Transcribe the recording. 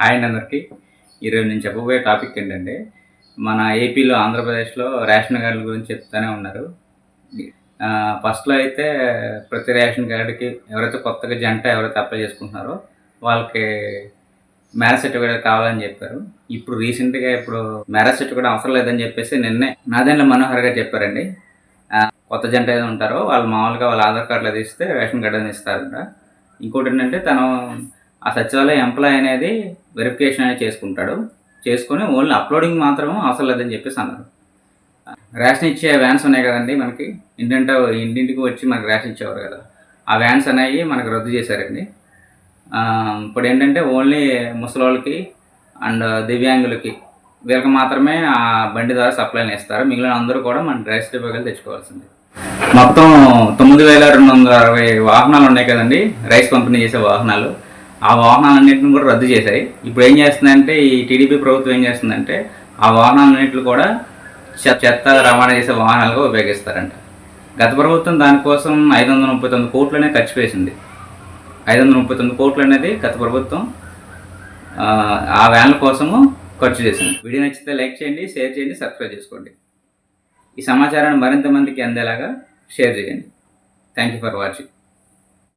Hi అండి అందరికీ. ఈరోజు నేను చెప్పబోయే టాపిక్ ఏంటంటే మన ఏపీలో ఆంధ్రప్రదేశ్లో రేషన్ కార్డుల గురించి చెప్తూనే ఉన్నారు. ఫస్ట్లో అయితే ప్రతి రేషన్ కార్డుకి ఎవరైతే కొత్తగా జంట ఎవరైతే అప్లై చేసుకుంటున్నారో వాళ్ళకి మ్యారేజ్ సర్టిఫికేట్ కావాలని చెప్పారు. ఇప్పుడు రీసెంట్గా ఇప్పుడు మ్యారేజ్ సర్టిఫికేట్ అవసరం లేదని చెప్పేసి నిన్నే నాదేళ్ళ మనోహర్ గారు చెప్పారండి. కొత్త జంట ఏదో ఉంటారో వాళ్ళు మామూలుగా వాళ్ళ ఆధార్ కార్డులు అది ఇస్తే రేషన్ కార్డు అని ఇస్తారంట. ఇంకోటి ఏంటంటే తను ఆ సచివాలయం ఎంప్లాయ్ అనేది వెరిఫికేషన్ అనేది చేసుకుంటాడు. చేసుకొని ఓన్లీ అప్లోడింగ్ మాత్రమే అవసరం లేదని చెప్పేసి అన్నారు. రేషన్ ఇచ్చే వ్యాన్స్ ఉన్నాయి కదండి మనకి. ఇంటింట ఇంటింటికి వచ్చి మనకి రేషన్ ఇచ్చేవారు కదా. ఆ వ్యాన్స్ అనేవి మనకు రద్దు చేశారండి. ఇప్పుడు ఏంటంటే ఓన్లీ ముసలోళ్ళకి అండ్ దివ్యాంగులకి వీళ్ళకి మాత్రమే ఆ బండి ద్వారా సప్లైని ఇస్తారు. మిగిలిన అందరూ కూడా మన రైస్ డిపోకి తెచ్చుకోవాల్సింది. మొత్తం తొమ్మిది వేల రెండు వందల అరవై వాహనాలు ఉన్నాయి కదండి. రైస్ పంపిణీ చేసే వాహనాలు. ఆ వాహనాలన్నింటిని కూడా రద్దు చేశాయి. ఇప్పుడు ఏం చేస్తుందంటే ఈ టీడీపీ ప్రభుత్వం ఏం చేస్తుందంటే ఆ వాహనాలన్నింటిని కూడా చెత్త రవాణా చేసే వాహనాలుగా ఉపయోగిస్తారంట. గత ప్రభుత్వం దానికోసం ఐదు వందల ముప్పై తొమ్మిది కోట్లనే ఖర్చు వేసింది. ఐదు వందల ముప్పై తొమ్మిది కోట్లు అనేది గత ప్రభుత్వం ఆ, ఆ వ్యాన్ల కోసము ఖర్చు చేసింది. వీడియో నచ్చితే లైక్ చేయండి షేర్ చేయండి సబ్స్క్రైబ్ చేసుకోండి. ఈ సమాచారాన్ని మరింత మందికి అందేలాగా షేర్ చేయండి. Thank you for watching